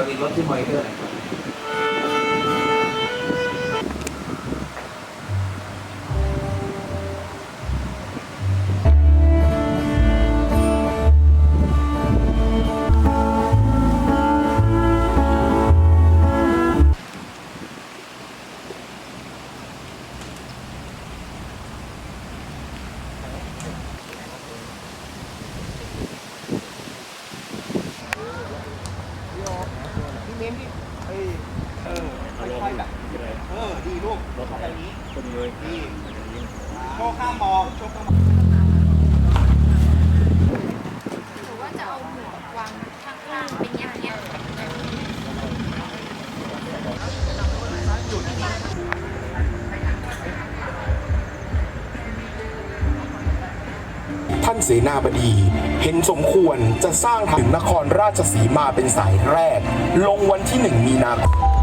รณีร โชคข้ามมองโชคข้ามมองหรือว่าจะเอาหมวกวางข้างๆเป็นเงี้ยบๆท่านเสนาบดี เห็นสมควรจะสร้างถึงนครราชสีมาเป็นสายแรก ลงวันที่หนึ่งมีนาคม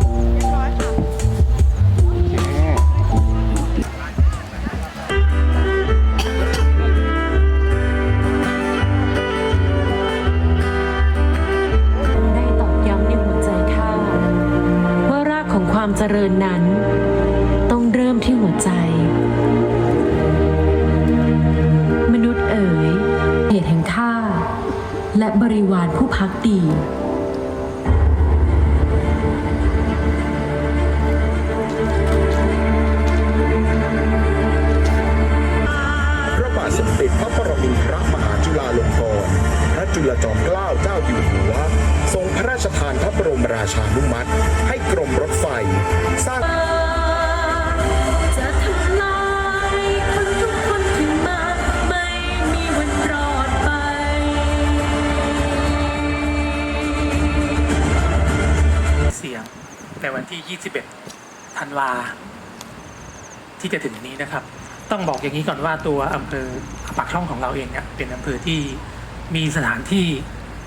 ริญนั้น ต้องเริ่มที่หัวใจ มนุษย์เอ๋ยเหตุแห่งข้าและบริวารผู้พักดีพระบาทสมเด็จพระปรมินทรมหาจุฬาลงกรณ์พระจุลจอมเกล้าเจ้าอยู่หัว ทรงพระราชทานพระบรมราชานุมัติ ให้กรมรถไฟ สร้างเสียงในวันที่ 21 ธันวา ที่จะถึงนี้นะครับ ต้องบอกอย่างนี้ก่อนว่าตัวอำเภอปากช่องของเราเองเนี่ยเป็นอำเภอที่มีสถานที่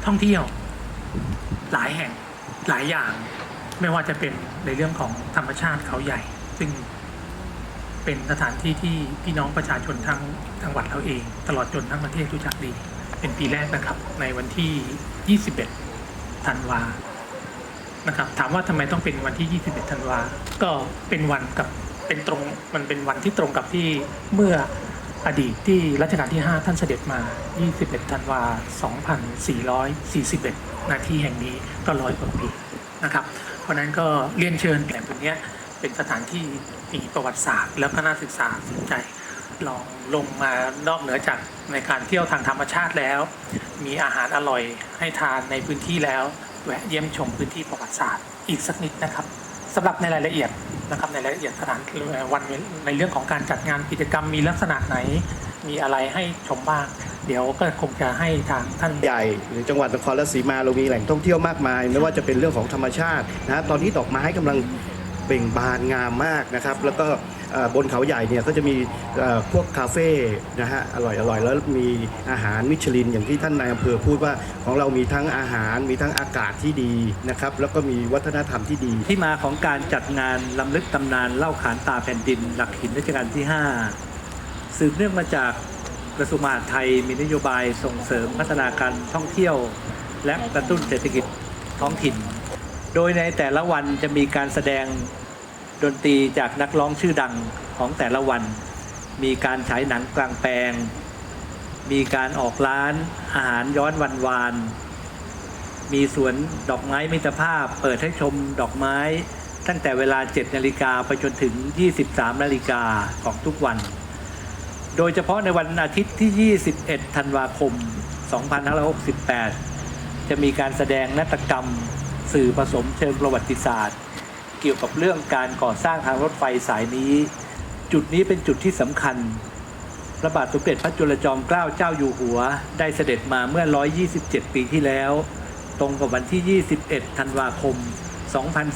ท่องเที่ยว หลายแห่งหลายอย่าง ไม่ว่าจะเป็นในเรื่องของธรรมชาติเขาใหญ่ ซึ่งเป็นสถานที่ที่พี่น้องประชาชนทั้งจังหวัดเราเอง ตลอดจนทั้งประเทศรู้จักดี เป็นปีแรกนะครับ ในวันที่ 21 ธันวานะครับถามว่าทำไมต้องเป็นวันที่ 21 ธันวา ก็เป็นวันกับเป็นตรงมันเป็นวันที่ตรงกับที่เมื่อ อดีตที่รัชกาลที่ 5 ท่านเสด็จมา 21 ธันวา 2441 นาทีแห่งนี้ก็ร้อยกว่าปีนะครับ เพราะนั้นก็เรียนเชิญแหล่งตรงนี้เป็นสถานที่มีประวัติศาสตร์ แล้วก็น่าศึกษาสนใจลองลงมานอกเหนือจากในการเที่ยวทางธรรมชาติแล้ว มีอาหารอร่อยให้ทานในพื้นที่แล้วแวะเยี่ยมชมพื้นที่ประวัติศาสตร์อีกสักนิดนะครับสำหรับในรายละเอียด นะครับในรายละเอียดสถานวันในเรื่องของการจัดงานกิจกรรมมีลักษณะไหน มีอะไรให้ชมบ้าง เดี๋ยวก็คงจะให้ทางท่านใหญ่หรือจังหวัดนครราชสีมาเรามีแหล่งท่องเที่ยวมากมาย ไม่ว่าจะเป็นเรื่องของธรรมชาตินะฮะตอนนี้ดอกไม้กำลังเบ่งบานงามมากนะครับ แล้วก็เอ่อ บนเขาใหญ่เนี่ยก็จะมีพวกคาเฟ่นะฮะอร่อยอร่อยแล้วมีอาหารมิชลิน อย่างที่ท่านนายอำเภอพูดว่าของเรามีทั้งอาหารมีทั้งอากาศที่ดีนะครับแล้วก็มีวัฒนธรรมที่ดี ที่มาของการจัดงานลำลึกตำนานเล่าขานตาแผ่นดิน หลักหินรัชกาลที่ 5 สืบเนื่องมาจากกระทรวงมหาดไทยมีนโยบายส่งเสริมพัฒนาการท่องเที่ยว และกระตุ้นเศรษฐกิจท้องถิ่น โดยในแต่ละวันจะมีการแสดง ดนตรีจากนักร้องชื่อดังของแต่ละวัน มีการฉายหนังกลางแปลง มีการออกร้านอาหารย้อนวันวาน มีสวนดอกไม้มิตรภาพ เปิดให้ชมดอกไม้ ตั้งแต่เวลา 7 นาฬิกาไปจนถึง 23 นาฬิกาของทุกวัน โดยเฉพาะในวันอาทิตย์ที่ 21 ธันวาคม 2568 จะมีการแสดงนาฏกรรม สื่อผสมเชิงประวัติศาสตร์ เกี่ยวกับเรื่องการก่อสร้างทางรถไฟสายนี้ จุดนี้เป็นจุดที่สำคัญ พระบาทสมเด็จพระจุลจอมเกล้าเจ้าอยู่หัว ได้เสด็จมาเมื่อ 127 ปีที่แล้ว ตรงกับวันที่ 21 ธันวาคม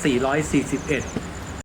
2441